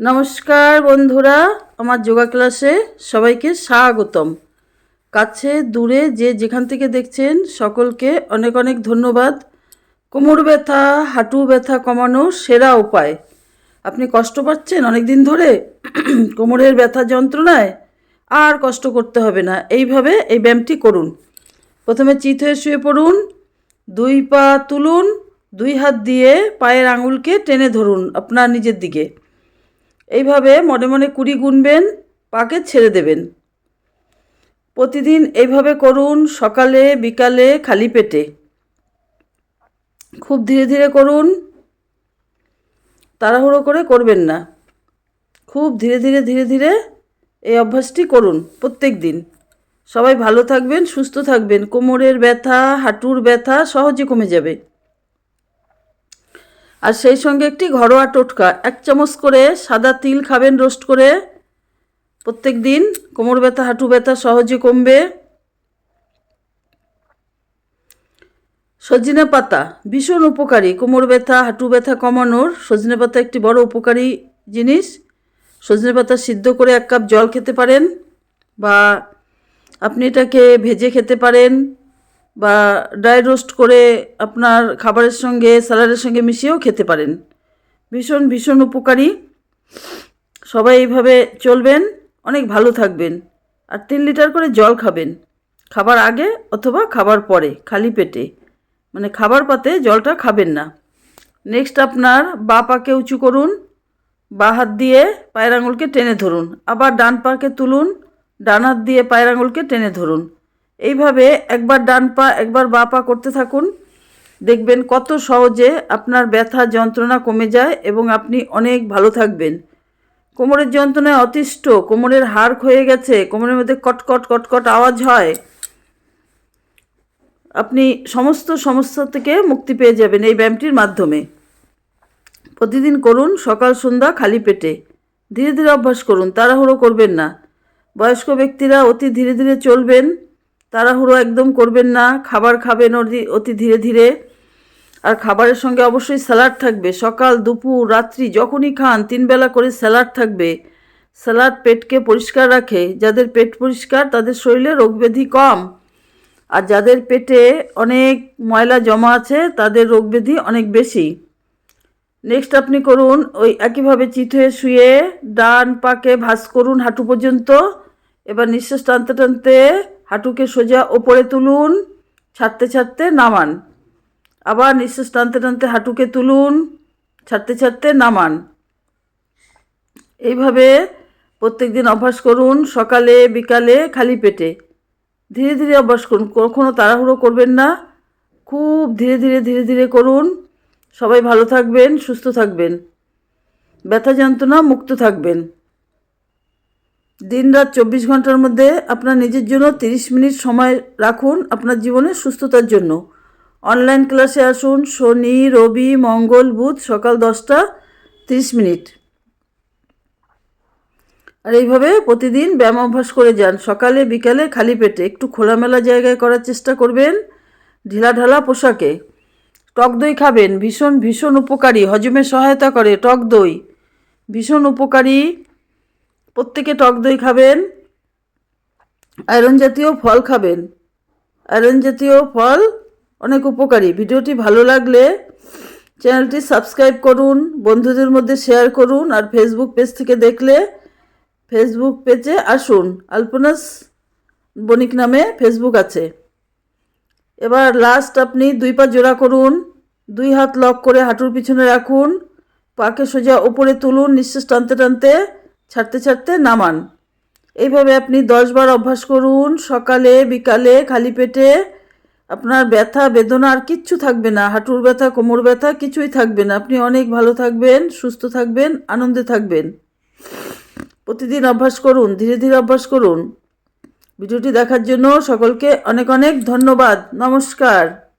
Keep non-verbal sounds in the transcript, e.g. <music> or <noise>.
নমস্কার বন্ধুরা, আমার যোগা ক্লাসে সবাইকে স্বাগতম। কাছে দূরে যে যেখান থেকে দেখছেন সকলকে অনেক অনেক ধন্যবাদ। কোমর ব্যথা, হাঁটু ব্যথা কমানোর সেরা উপায়। আপনি কষ্ট পাচ্ছেন অনেক দিন ধরে? <clears throat> কোমরের ব্যথা যন্ত্রণায় আর কষ্ট করতে হবে না। এইভাবে এই ব্যায়ামটি করুন। প্রথমে চিত হয়ে শুয়ে পড়ুন, দুই পা তুলুন, দুই হাত দিয়ে পায়ের আঙুলকে টেনে ধরুন আপনার নিজের দিকে। এইভাবে মনে মনে কুড়ি গুনবেন, পাকে ছেড়ে দেবেন। প্রতিদিন এইভাবে করুন, সকালে, বিকালে, খালি পেটে। খুব ধীরে ধীরে করুন, তাড়াহুড়ো করে করবেন না। খুব ধীরে ধীরে ধীরে ধীরে এই অভ্যাসটি করুন প্রত্যেক দিন। সবাই ভালো থাকবেন, সুস্থ থাকবেন। কোমরের ব্যথা, হাঁটুর ব্যথা সহজে কমে যাবে। আর সেই সঙ্গে একটি ঘরোয়া টোটকা। এক চামচ করে সাদা তিল খাবেন, রোস্ট করে। প্রত্যেক দিন কোমর ব্যথা, হাঁটু ব্যথা সহজে কমবে। সজনে পাতা, ভীষণ উপকারী। কোমর ব্যথা, হাঁটু ব্যথা কমানোর সজনে পাতা একটি বড় উপকারী জিনিস। সজনে পাতা সিদ্ধ করে এক কাপ জল খেতে পারেন বা আপনি এটাকে ভেজে খেতে পারেন। বা ড্রাই রোস্ট করে আপনার খাবারের সঙ্গে স্যালাডের সঙ্গে মিশিয়েও খেতে পারেন। ভীষণ ভীষণ উপকারী। সবাই এইভাবে চলবেন, অনেক ভালো থাকবেন। আর তিন লিটার করে জল খাবেন। খাবার আগে অথবা খাবার পরে, খালি পেটে। মানে খাবার পাতে জলটা খাবেন না। নেক্সট আপনার বা পাকে উঁচু করুন, বা হাত দিয়ে পায়ের আঙুলকে টেনে ধরুন। আবার ডান পাকে তুলুন, ডান হাত দিয়ে পায়ের আঙুলকে টেনে ধরুন। এইভাবে একবার ডান পা, একবার বা পা করতে থাকুন। দেখবেন কত সহজে আপনার ব্যথা যন্ত্রণা কমে যায় এবং আপনি অনেক ভালো থাকবেন। কোমরের যন্ত্রণায় অতিষ্ঠ, কোমরের হাড় ক্ষয়ে গেছে, কোমরের মধ্যে কটকট কটকট আওয়াজ হয়। আপনি সমস্ত সমস্যা থেকে মুক্তি পেয়ে যাবেন এই ব্যায়ামটির মাধ্যমে। প্রতিদিন করুন, সকাল, সন্ধ্যা খালি পেটে। ধীরে ধীরে অভ্যাস করুন, তাড়াহুড়ো করবেন না। বয়স্ক ব্যক্তিরা অতি ধীরে ধীরে চলবেন। তাড়াহুড়ো একদম করবেন না, খাবার খাবেন অতি ধীরে ধীরে। আর খাবারের সঙ্গে অবশ্যই স্যালাড থাকবে। সকাল, দুপুর, রাত্রি, যখনই খান, তিন বেলা করে স্যালাড থাকবে। স্যালাড পেটকে পরিষ্কার রাখে। যাদের পেট পরিষ্কার, তাদের শরীরে রোগব্যাধি কম। আর যাদের পেটে অনেক ময়লা জমা আছে, তাদের রোগব্যাধি অনেক বেশি। নেক্সট আপনি করুন, ওই একইভাবে চিত হয়ে শুয়ে ডান পাকে ভাঁজ করুন হাঁটু পর্যন্ত। এবার নিঃশ্বাস টানতে টানতে হাঁটুকে সোজা ওপরে তুলুন, ছাড়তে ছাড়তে নামান। আবার নিঃশ্বাস টানতে টানতে হাঁটুকে তুলুন, ছাড়তে ছাড়তে নামান। এইভাবে প্রত্যেক দিন অভ্যাস করুন, সকালে, বিকালে, খালি পেটে। ধীরে ধীরে অভ্যাস করুন কখনও তাড়াহুড়ো করবেন না। খুব ধীরে ধীরে ধীরে ধীরে করুন। সবাই ভালো থাকবেন, সুস্থ থাকবেন। ব্যথা যন্ত্রণা মুক্ত থাকবেন। দিন রাত চব্বিশ ঘণ্টার মধ্যে আপনার নিজের জন্য তিরিশ মিনিট সময় রাখুন আপনার জীবনের সুস্থতার জন্য। অনলাইন ক্লাসে আসুন, শনি, রবি, মঙ্গল, বুধ, সকাল দশটা তিরিশ মিনিট। আর এইভাবে প্রতিদিন ব্যায়াম অভ্যাস করে যান। সকালে, বিকালে খালি পেটে একটু খোলামেলা জায়গায় করার চেষ্টা করবেন। ঢিলাঢালা পোশাকে। টক দই খাবেন। ভীষণ ভীষণ উপকারী। হজমে সহায়তা করে। টক দই। ভীষণ উপকারী। প্রত্যেকে টক দই খাবেন আয়রন জাতীয় ফল খাবেন। আয়রন জাতীয় ফল অনেক উপকারী। ভিডিওটি ভালো লাগলে চ্যানেলটি সাবস্ক্রাইব করুন, বন্ধুদের মধ্যে শেয়ার করুন আর ফেসবুক পেজ থেকে দেখলে ফেসবুক পেজে আসুন। আলপনাস বণিক নামে ফেসবুক আছে। এবার লাস্ট আপনি দুই পা জোড়া করুন, দুই হাত লক করে হাঁটুর পিছনে রাখুন, পাকে সোজা ওপরে তুলুন, নিঃশ্বাস টানতে টানতে। ছাড়তে ছাড়তে নামান। এইভাবে আপনি দশবার অভ্যাস করুন, সকালে, বিকালে, খালি পেটে। আপনার ব্যথা, বেদনা আর কিচ্ছু থাকবে না। হাঁটুর ব্যথা, কোমর ব্যথা, কিছুই থাকবে না। আপনি অনেক ভালো থাকবেন, সুস্থ থাকবেন, আনন্দে থাকবেন। প্রতিদিন অভ্যাস করুন, ধীরে ধীরে অভ্যাস করুন। ভিডিওটি দেখার জন্য সকলকে অনেক অনেক ধন্যবাদ। নমস্কার।